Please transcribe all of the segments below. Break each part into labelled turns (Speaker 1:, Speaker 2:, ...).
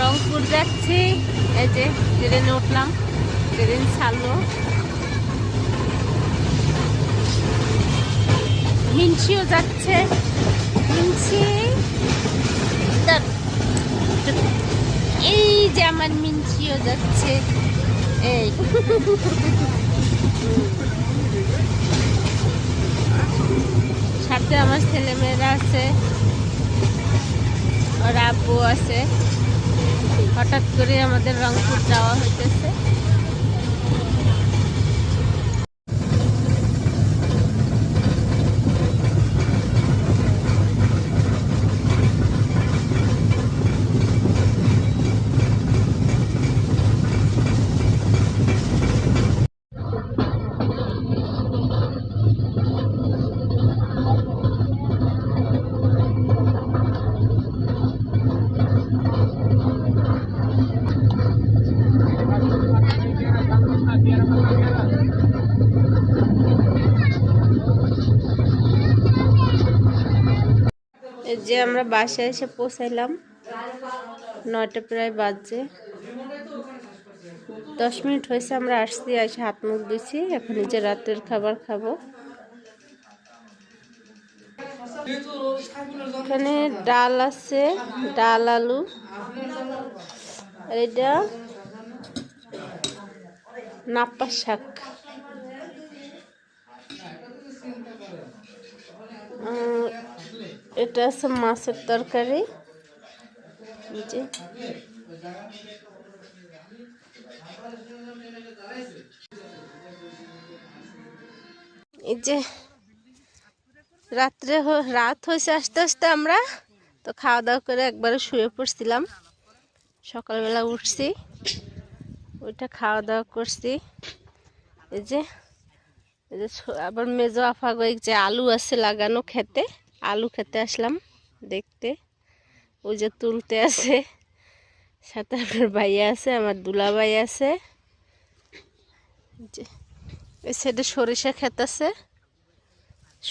Speaker 1: রংপুর যাচ্ছি। এই যে ট্রেনে উঠলাম ট্রেন ছাড়লো। মিনসিও যাচ্ছে। দাঁড়। এই যে আমার মিনসিও যাচ্ছে। এই। সাথে আমার ছেলেমেয়েরা আছে। ওর আব্বু আছে। হঠাৎ করে আমাদের রংপুর যাওয়া হইতেছে। যে আমরা বাসায় এসে পৌঁছাইলাম। নয়টা প্রায় বাজছে। দশ মিনিট হয়েছে, আমরা আসছি, এসে হাত মুখ দিছি এখন যে রাতের খাবার খাব। এখানে ডাল আছে, ডাল, আলু। আর এটা নাপ্পা শাক। এটা আছে, মাছের তরকারি। এই যে। এই যে, রাত্রে রাত হয়েছে আস্তে আস্তে আমরা। তো খাওয়া দাওয়া করে একবারে শুয়ে পড়ছিলাম। সকালবেলা উঠছি ওইটা খাওয়া দাওয়া করছি। এই যে এই যে আবার মেজো আফা যে আলু আছে লাগানো খেতে। আলু খেতে আসলাম দেখতে। ওই যে তুলতে আছে, সাথে আমার ভাইয়া আছে, আমার দুলা ভাই আছে এই সাইডে সরিষা ক্ষেত আছে,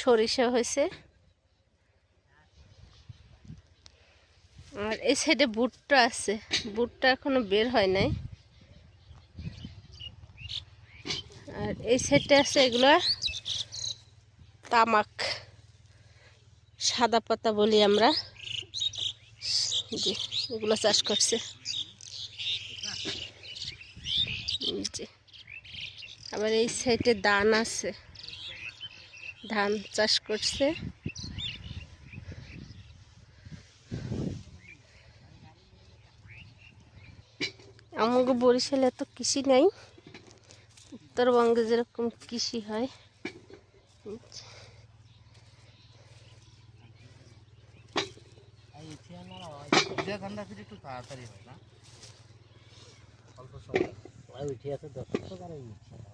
Speaker 1: সরিষা হয়েছে। আর এই সাইডে বুটটা আছে বুটটা এখনও বের হয় নাই। আর এই সাইডে আছে এগুলা তামাক। সাদা পাতা বলি আমরা। জি, এগুলো চাষ করছে। যে, আবার এই সাইডে ধান আছে। ধান চাষ করছে। আমাকে বরিশালে এত কৃষি নাই। উত্তরবঙ্গে যেরকম কৃষি হয়।
Speaker 2: যে ধানটা ফিরে একটু তাড়াতাড়ি হয় না? অল্প সময়।
Speaker 3: উঠে আছে দশ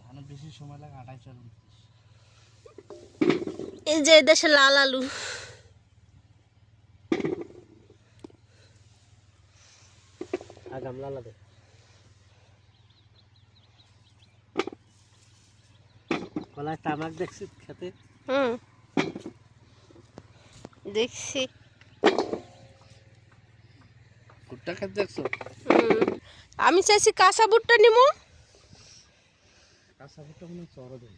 Speaker 2: মানে বেশি সময় লাগে
Speaker 1: এই যে দেশে লাল আলু।
Speaker 3: আগাম লালা দে কলায় তামাক দেখছি খেতে।
Speaker 1: হুম। দেখছি।
Speaker 2: ভুট্টা খেতে দেখছ
Speaker 1: আমি চাইছি কাঁচা বুটটা নিব
Speaker 2: কাঁচা ভুট্টা মনে চড়া দেয়।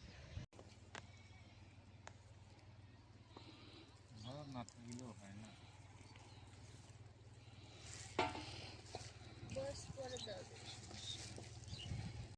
Speaker 2: না।